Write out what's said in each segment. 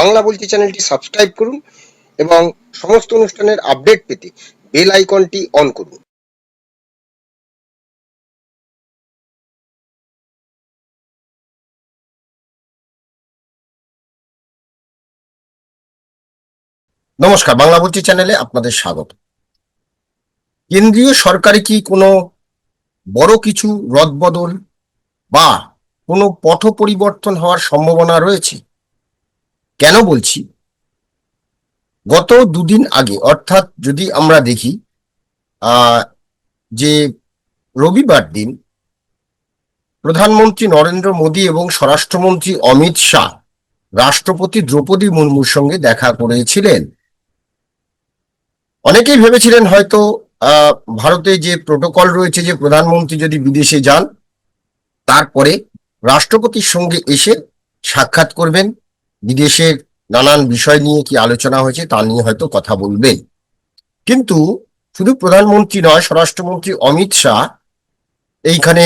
বাংলা বলছি চ্যানেলটি সাবস্ক্রাইব করুন এবং সমস্ত অনুষ্ঠানের আপডেট পেতে বেল আইকনটি অন করুন। নমস্কার, বাংলা বলছি চ্যানেলে আপনাদের স্বাগত। কেন্দ্রীয় সরকারে কি কোনো বড় কিছু রদবদল বা কোনো পথ পরিবর্তন হওয়ার সম্ভাবনা রয়েছে? কেন বলছি? গত দুদিন আগে, অর্থাৎ যদি আমরা দেখি যে রবিবার দিন প্রধানমন্ত্রী নরেন্দ্র মোদী এবং স্বরাষ্ট্রমন্ত্রী অমিত শাহ রাষ্ট্রপতি দ্রৌপদী মুর্মুর সঙ্গে দেখা করেছিলেন। অনেকেই ভেবেছিলেন হয়তো ভারতে যে প্রোটোকল রয়েছে যে প্রধানমন্ত্রী যদি বিদেশে যান, তারপরে রাষ্ট্রপতির সঙ্গে এসে সাক্ষাৎ করবেন। বিদেশের নানান বিষয় নিয়ে কি আলোচনা হয়েছে তা নিয়ে হয়তো কথা বলবেন। কিন্তু শুধু প্রধানমন্ত্রী নয়, স্বরাষ্ট্রমন্ত্রী অমিত শাহ এইখানে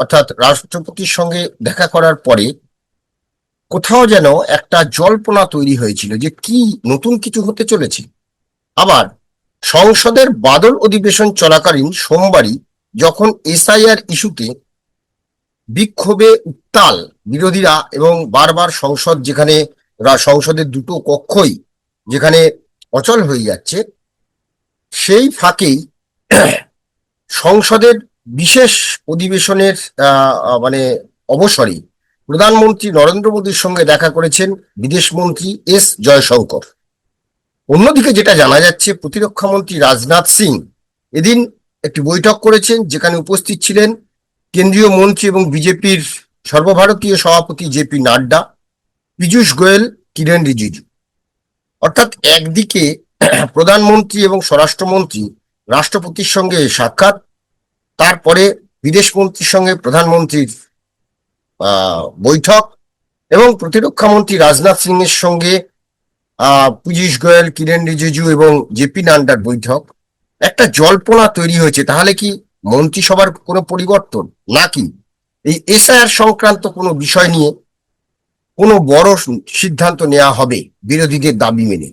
অর্থাৎ রাষ্ট্রপতির সঙ্গে দেখা করার পরে কোথাও যেন একটা জল্পনা তৈরি হয়েছিল যে কি নতুন কিছু হতে চলেছে। আবার সংসদের বাদল অধিবেশন চলাকালীন সোমবারই যখন এসআইআর ইস্যুতে বিক্ষোভে উত্তাল বিরোধীরা এবং বারবার সংসদ যেখানে সংসদের দুটো কক্ষই যেখানে অচল হয়ে যাচ্ছে, সেই ফাঁকেই সংসদের বিশেষ অধিবেশনের মানে অবসরে প্রধানমন্ত্রী নরেন্দ্র মোদীর সঙ্গে দেখা করেছেন বিদেশমন্ত্রী এস জয়শঙ্কর। অন্যদিকে যেটা জানা যাচ্ছে, প্রতিরক্ষা মন্ত্রী রাজনাথ সিং এদিন একটি বৈঠক করেছেন যেখানে উপস্থিত ছিলেন কেন্দ্রীয় মন্ত্রী এবং বিজেপির সর্বভারতীয় সভাপতি জেপি নাড্ডা, পীযূষ গোয়েল কিরেন রিজিজু। অর্থাৎ একদিকে প্রধানমন্ত্রী এবং স্বরাষ্ট্রমন্ত্রী রাষ্ট্রপতির সঙ্গে সাক্ষাৎ, তারপরে বিদেশমন্ত্রীর সঙ্গে প্রধানমন্ত্রীর বৈঠক এবং প্রতিরক্ষা মন্ত্রী রাজনাথ সিং এর সঙ্গে পীযূষ গোয়েল কিরেন রিজিজু এবং জেপি নাড্ডার বৈঠক। একটা জল্পনা তৈরি হয়েছে, তাহলে কি মন্ত্রিসভার কোনো পরিবর্তন, নাকি? এই এসআইআর সংক্রান্ত কোনো বিষয় নিয়ে কোনো বড় সিদ্ধান্ত নেওয়া হবে বিরোধীদের দাবি মেনে?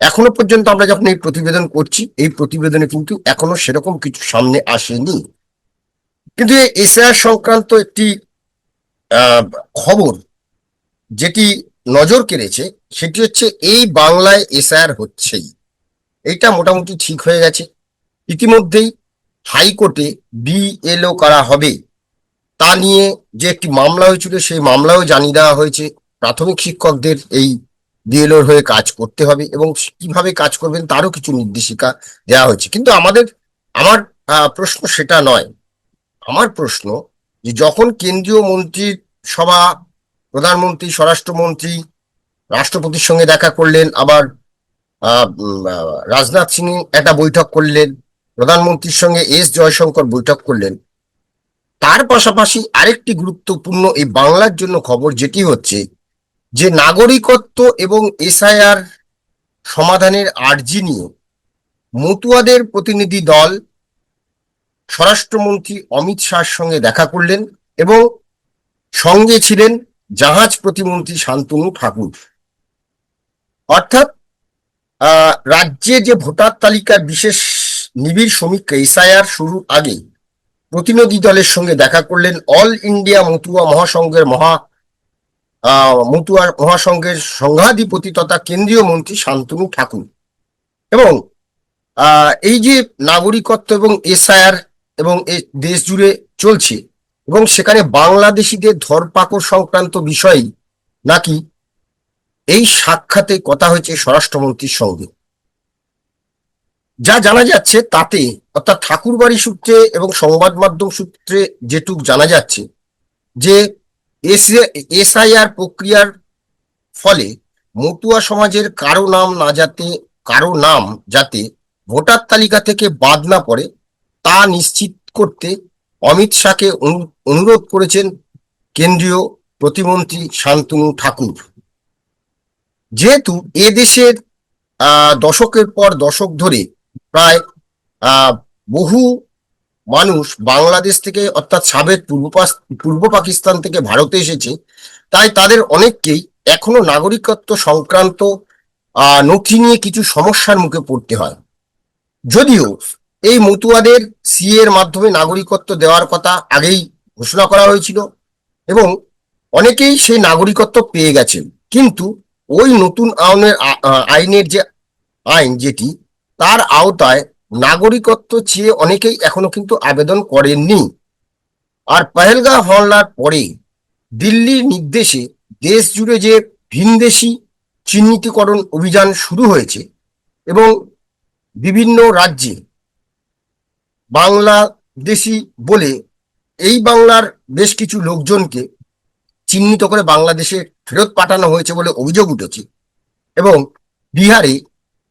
এখনও পর্যন্ত আমরা যখন এই প্রতিবেদন করছি, এই প্রতিবেদনে কিন্তু এখনও সেরকম কিছু সামনে আসেনি। কিন্তু এসআইআর সংক্রান্ত একটি খবর যেটি নজর কেড়েছে, সেটি হচ্ছে এই বাংলায় এসআইআর হচ্ছেই। এটা মোটামুটি ঠিক হয়ে গেছে। ইতিমধ্যেই হাইকোর্টে বিএলও করা হবে। তা নিয়ে যে একটি মামলা হয়েছিল, সেই মামলাও জানিয়ে দেওয়া হয়েছে। প্রাথমিক শিক্ষকদের এই বিএলওর হয়ে কাজ করতে হবে এবং কীভাবে কাজ করবেন তারও কিছু নির্দেশিকা দেওয়া হয়েছে। কিন্তু আমাদের, আমার প্রশ্ন সেটা নয়। আমার প্রশ্ন যে যখন কেন্দ্রীয় মন্ত্রীর সভা, প্রধানমন্ত্রী, স্বরাষ্ট্রমন্ত্রী, রাষ্ট্রপতির সঙ্গে দেখা করলেন, আবার রাজনাথ সিং একটা বৈঠক করলেন প্রধানমন্ত্রীর সঙ্গে এস জয়শঙ্কর বৈঠক করলেন। তার পাশাপাশি আরেকটি গুরুত্বপূর্ণ এই বাংলার জন্য খবর যেটি হচ্ছে যে নাগরিকত্ব এবং এসআইআর সমাধানের আর্জি নিয়ে মতুয়াদের প্রতিনিধি দল স্বরাষ্ট্রমন্ত্রী অমিত শাহর সঙ্গে দেখা করলেন এবং সঙ্গে ছিলেন জাহাজ প্রতিমন্ত্রী শান্তনু ঠাকুর। অর্থাৎ রাজ্যে যে ভোটার তালিকার বিশেষ নিবিড় সমীক্ষা এসআইআর শুরুর আগে প্রতিনিধি দলের সঙ্গে দেখা করলেন অল ইন্ডিয়া মতুয়া মহাসংঘের মহা মতুয়া মহাসংঘের সংঘাধিপতি তথা কেন্দ্রীয় মন্ত্রী শান্তনু ঠাকুর এবং এই যে নাগরিকত্ব এবং এসআইআর এবং দেশ জুড়ে চলছে এবং সেখানে বাংলাদেশিদের ধরপাকড় সংক্রান্ত বিষয় নাকি এই সাক্ষাতে কথা হয়েছে স্বরাষ্ট্রমন্ত্রীর সঙ্গে। যা জানা যাচ্ছে তাতে অর্থাৎ ঠাকুরবাড়ি সূত্রে এবং সংবাদ মাধ্যম সূত্রে যেটুক জানা যাচ্ছে যে এসআইআর প্রক্রিয়ার ফলে মতুয়া সমাজের কারও নাম না যাতে কারও নাম যাতে ভোটার তালিকা থেকে বাদ না পড়ে তা নিশ্চিত করতে অমিত শাহকে অনু- অনুরোধ করেছেন কেন্দ্রীয় প্রতিমন্ত্রী শান্তনু ঠাকুর। যেহেতু এ দেশের আহ, দশকের পর দশক ধরে প্রায় বহু মানুষ বাংলাদেশ থেকে অর্থাৎ সাবেক পূর্ব পূর্ব পাকিস্তান থেকে ভারতে এসেছে। তাই তাদের অনেককেই এখনও নাগরিকত্ব সংক্রান্ত নথি নিয়ে কিছু সমস্যার মুখে পড়তে হয়। যদিও এই মতুয়াদের সি এর মাধ্যমে নাগরিকত্ব দেওয়ার কথা আগেই ঘোষণা করা হয়েছিল এবং অনেকেই সেই নাগরিকত্ব পেয়ে গেছেন। কিন্তু ওই নতুন আইনের আইনের যে আইন যেটি তার আওতায় নাগরিকত্ব চেয়ে অনেকেই এখনও কিন্তু আবেদন করেননি। আর পহেলগা হামলার পরে দিল্লির নির্দেশে দেশ জুড়ে যে ভিনদেশি চিহ্নিতকরণ অভিযান শুরু হয়েছে এবং বিভিন্ন রাজ্যে বাংলাদেশি বলে এই বাংলার বেশ কিছু লোকজনকে চিহ্নিত করে বাংলাদেশে ফেরত পাঠানো হয়েছে বলে অভিযোগ উঠেছে এবং বিহারে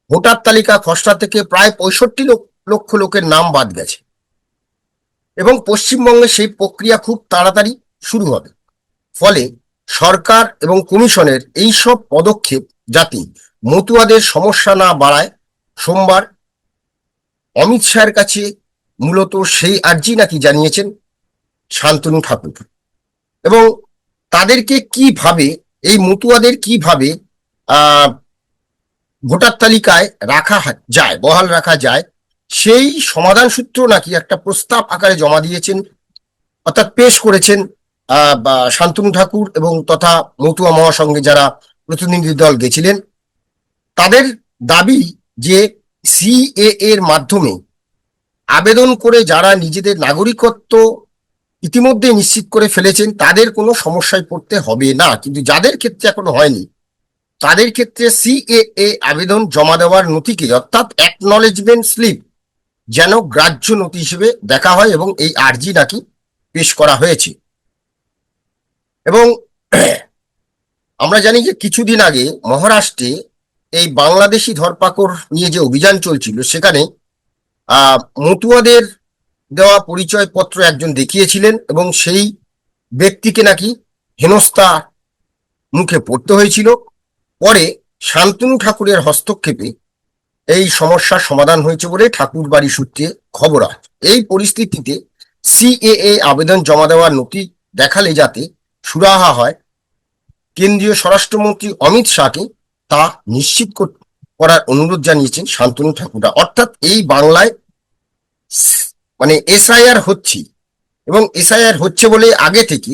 ভোটার তালিকা খসড়া থেকে প্রায় পঁয়ষট্টি লক্ষ লোকের নাম বাদ গেছে। এবং পশ্চিমবঙ্গে সেই প্রক্রিয়া খুব তাড়াতাড়ি শুরু হবে। ফলে সরকার এবং কমিশনের এই সব পদক্ষেপ যাতে মতুয়াদের সমস্যা না বাড়ায়, সোমবার অমিত শাহের কাছে মূলত সেই আর্জি নাকি জানিয়েছেন শান্তনু ঠাকুর। এবং তাদেরকে কীভাবে, এই মতুয়াদের কীভাবে ভোটার তালিকায় রাখা যায়, বহাল রাখা যায়, সেই সমাধান সূত্র নাকি একটা প্রস্তাব আকারে জমা দিয়েছেন, অর্থাৎ পেশ করেছেন শান্তনু ঠাকুর এবং তথা মতুয়া মহাসংঘে যারা প্রতিনিধি দল গেছিলেন, তাদের দাবি যে সিএ এর মাধ্যমে আবেদন করে যারা নিজেদের নাগরিকত্ব ইতিমধ্যে নিশ্চিত করে ফেলেছেন, তাদের কোনো সমস্যায় পড়তে হবে না, কিন্তু যাদের ক্ষেত্রে এখনও হয়নি তাদের ক্ষেত্রে সিএএ আবেদন জমা দেওয়ার নথিকে অর্থাৎ অ্যাকনলেজমেন্ট স্লিপ যেন গ্রাহ্য নথি হিসেবে দেখা হয় এবং এই আর্জি নাকি পেশ করা হয়েছে। এবং আমরা জানি যে কিছুদিন আগে মহারাষ্ট্রে এই বাংলাদেশি ধরপাকড় নিয়ে যে অভিযান চলছিল, সেখানে মতুয়াদের দেওয়া পরিচয়পত্র একজন দেখিয়েছিলেন এবং সেই ব্যক্তিকে নাকি হেনস্থা মুখে পড়তে হয়েছিল। পরে শান্তনু ঠাকুরের হস্তক্ষেপে এই সমস্যার সমাধান হয়েছে বলে ঠাকুর বাড়ি সূত্রে খবর আছে। এই পরিস্থিতিতে সিএএ আবেদন জমা দেওয়ার নথি দেখালে যাতে সুরাহা হয়, কেন্দ্রীয় স্বরাষ্ট্রমন্ত্রী অমিত শাহকে তা নিশ্চিত করার অনুরোধ জানিয়েছেন শান্তনু ঠাকুরা অর্থাৎ এই বাংলায় মানে এসআইআর হচ্ছে এবং এসআইআর হচ্ছে বলে আগে থেকে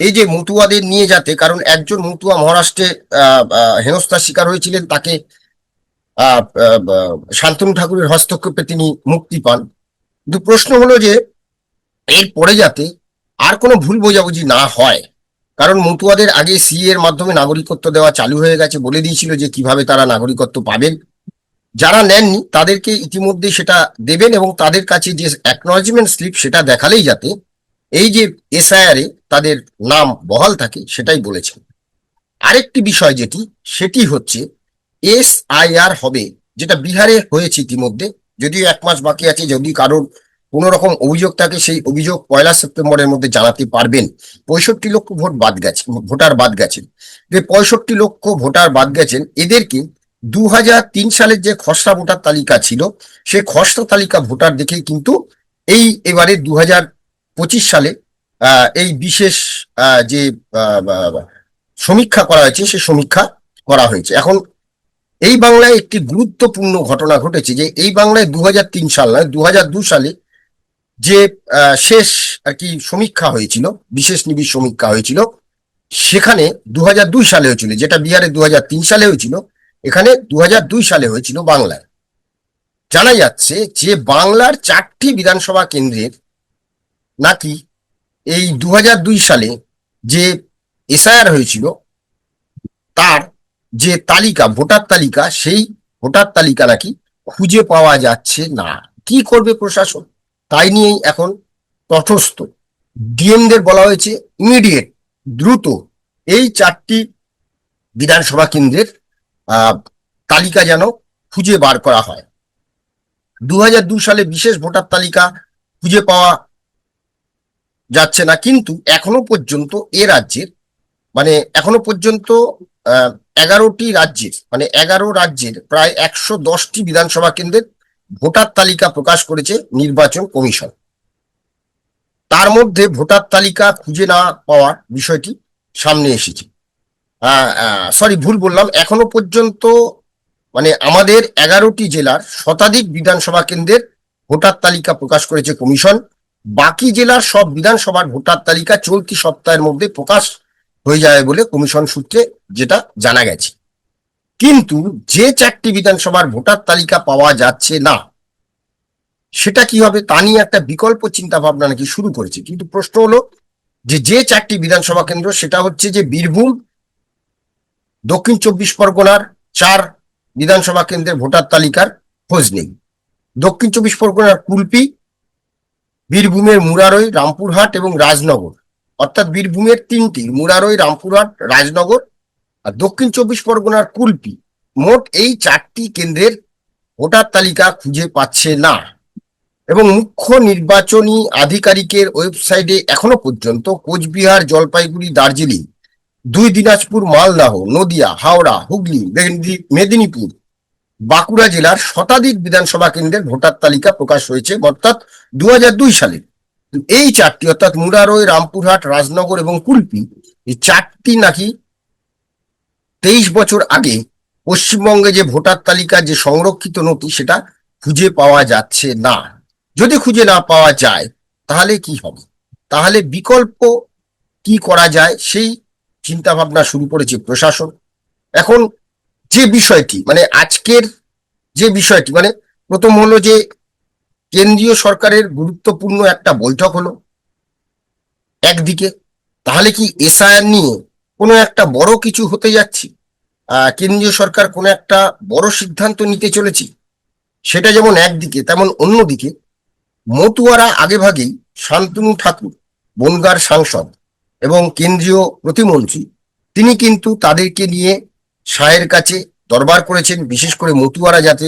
এই যে মতুয়াদের নিয়ে যাতে, কারণ একজন মতুয়া মহারাষ্ট্রে হেনস্থার শিকার হয়েছিলেন, তাকে শান্তনু ঠাকুরের হস্তক্ষেপে তিনি মুক্তি পান। কিন্তু প্রশ্ন হলো যে, এর পরে যাতে আর কোনো ভুল বোঝাবুঝি না হয়, কারণ মতুয়াদের আগে সি এর মাধ্যমে নাগরিকত্ব দেওয়া চালু হয়ে গেছে, বলে দিয়েছিল যে কীভাবে তারা নাগরিকত্ব পাবেন। যারা নেননি, তাদেরকে ইতিমধ্যে সেটা দেবেন এবং তাদের কাছে যে অ্যাকনলেজমেন্ট স্লিপ সেটা দেখালেই যাতে এই যে এসআইআর তাদের নাম বহাল থাকে, সেটাই বলেছেন। আরেকটি বিষয় যেটি, সেটি হচ্ছে এসআইআর হবে, যেটা বিহারে হয়েছে ইতিমধ্যে, যদিও এক মাস বাকি আছে, যদি কারোর কোন রকম অভিযোগ থাকে, সেই অভিযোগ পয়লা সেপ্টেম্বরের মধ্যে জানাতে পারবেন। পঁয়ষট্টি লক্ষ ভোট বাদ গেছে, ভোটার বাদ গেছেন। যে পঁয়ষট্টি লক্ষ ভোটার বাদ গেছেন, এদেরকে দু তিন সালের যে খসড়া ভোটার তালিকা ছিল, সে খসড়া তালিকা ভোটার দেখে কিন্তু এই এবারে দু সালে এই বিশেষ যে সমীক্ষা করা হয়েছে, সে সমীক্ষা করা হয়েছে। এখন, এই বাংলায় একটি গুরুত্বপূর্ণ ঘটনা ঘটেছে যে, এই বাংলায় দু সাল নয় দু সালে যে শেষ আর কি সমীক্ষা হয়েছিল, বিশেষ নিবিড় সমীক্ষা হয়েছিল, সেখানে দু সালে হয়েছিল, যেটা বিহারে দু সালে হয়েছিল, এখানে দু হাজার দুই সালে হয়েছিল বাংলায়। জানা যাচ্ছে যে, বাংলার চারটি বিধানসভা কেন্দ্রের নাকি এই দু হাজার দুই সালে যে এসআইআর হয়েছিল, তার যে তালিকা, ভোটার তালিকা, সেই ভোটার তালিকা নাকি খুঁজে পাওয়া যাচ্ছে না। কি করবে প্রশাসন? তাই নিয়েই এখন তটস্থ। ডিএমদের বলা হয়েছে ইমিডিয়েট দ্রুত এই চারটি বিধানসভা কেন্দ্রের তালিকা যেন খুঁজে বার করা হয়। দু হাজার দুই সালে বিশেষ ভোটার তালিকা খুঁজে পাওয়া যাচ্ছে না, কিন্তু এখনও পর্যন্ত এ রাজ্যের মানে এখনও পর্যন্ত এগারোটি রাজ্যের মানে এগারো রাজ্যের প্রায় একশো দশটি বিধানসভা কেন্দ্রের ভোটার তালিকা প্রকাশ করেছে নির্বাচন কমিশন। তার মধ্যে ভোটার তালিকা খুঁজে না পাওয়ার বিষয়টি সামনে এসেছে। সরি, ভুল বললাম, এখনও পর্যন্ত মানে আমাদের এগারোটি জেলার শতাধিক বিধানসভা কেন্দ্রের ভোটার তালিকা প্রকাশ করেছে কমিশন। বাকি জেলার সব বিধানসভার ভোটার তালিকা চলতি সপ্তাহের মধ্যে প্রকাশ হয়ে যাবে বলে কমিশন সূত্রে যেটা জানা গেছে। কিন্তু যে চারটি বিধানসভার ভোটার তালিকা পাওয়া যাচ্ছে না, সেটা কি হবে তা নিয়ে একটা বিকল্প চিন্তা ভাবনা নাকি শুরু করেছে? কিন্তু প্রশ্ন হলো যে যে চারটি বিধানসভা কেন্দ্র, সেটা হচ্ছে যে বীরভূম, দক্ষিণ চব্বিশ পরগনার চার বিধানসভা কেন্দ্রের ভোটার তালিকার খোঁজ নেই। দক্ষিণ চব্বিশ পরগনার কুলপি বীরভূমের মুরারই, রামপুরহাট এবং রাজনগর। অর্থাৎ বীরভূমের তিনটি, মুরারই, রামপুরহাট, রাজনগর আর দক্ষিণ চব্বিশ পরগনার কুলপি। মোট এই চারটি কেন্দ্রের ভোটার তালিকা খুঁজে পাচ্ছে না। এবং মুখ্য নির্বাচনী আধিকারিকের ওয়েবসাইটে এখনও পর্যন্ত কোচবিহার, জলপাইগুড়ি, দার্জিলিং, দুই দিনাজপুর, মালদাহ, নদিয়া, হাওড়া, হুগলি মেদিনী- মেদিনীপুর বাঁকুড়া জেলার শতাধিক বিধানসভা কেন্দ্রের ভোটার তালিকা প্রকাশ হয়েছে, অর্থাৎ দু সালে। এই চারটি, অর্থাৎ মুরারই, রামপুরহাট, রাজনগর এবং কুলপি এই চারটি নাকি তেইশ বছর আগে পশ্চিমবঙ্গে যে ভোটার তালিকার যে সংরক্ষিত নথি, সেটা খুঁজে পাওয়া যাচ্ছে না। যদি খুঁজে না পাওয়া যায়, তাহলে কি হবে? তাহলে বিকল্প কি করা যায়? সেই চিন্তা ভাবনা শুরু করেছে প্রশাসন। এখন যে বিষয়টি মানে আজকের যে বিষয়টি মানে প্রথম হলো যে কেন্দ্রীয় সরকারের গুরুত্বপূর্ণ একটা বৈঠক হলো একদিকে, তাহলে কি এসআইআর নিয়ে কোনো একটা বড় কিছু হতে যাচ্ছে? কেন্দ্রীয় সরকার কোনো একটা বড় সিদ্ধান্ত নিতে চলেছে? সেটা যেমন একদিকে, তেমন অন্যদিকে মতুয়ারা আগেভাগেই শান্তনু ঠাকুর, বনগার সাংসদ এবং কেন্দ্রীয় প্রতিমন্ত্রী, তিনি কিন্তু তাদেরকে নিয়ে শাহের কাছে দরবার করেছেন, বিশেষ করে মতুয়ারা যাতে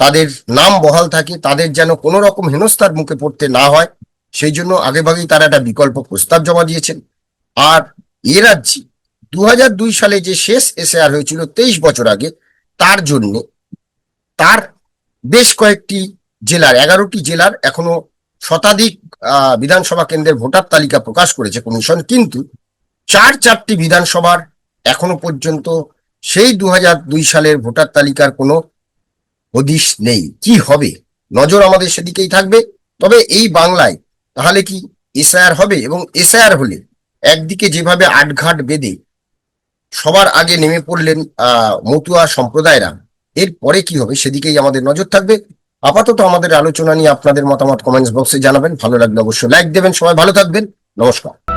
তাদের নাম বহাল থাকে, তাদের যেন কোনো রকম হেনস্থার মুখে পড়তে না হয়, সেই জন্য আগেভাগেই তারা একটা বিকল্প প্রস্তাব জমা দিয়েছেন। আর এ রাজ্যে দু সালে যে শেষ এসআর হয়েছিল তেইশ বছর আগে, তার জন্য তার বেশ কয়েকটি জেলার, এগারোটি জেলার এখনও শতাধিক বিধানসভা কেন্দ্রের ভোটার তালিকা প্রকাশ করেছে কমিশন, কিন্তু চার চারটি বিধানসভার এখনও পর্যন্ত সেই দু সালের ভোটার তালিকার কোনো হদিশ নেই। কি হবে? নজর আমাদের সেদিকেই থাকবে। তবে এই বাংলায় তাহলে কি এসআইআর হবে? এবং এসআইআর হলে একদিকে যেভাবে আটঘাট বেঁধে সবার আগে নেমে পড়লেন মতুয়া সম্প্রদায়রা এরপরে কি হবে সেদিকেই আমাদের নজর থাকবে। আপাতত আমাদের আলোচনা নিয়ে আপনাদের মতামত কমেন্টস বক্সে জানাবেন। ভালো লাগলে অবশ্যই লাইক দেবেন। সবাই ভালো থাকবেন। নমস্কার।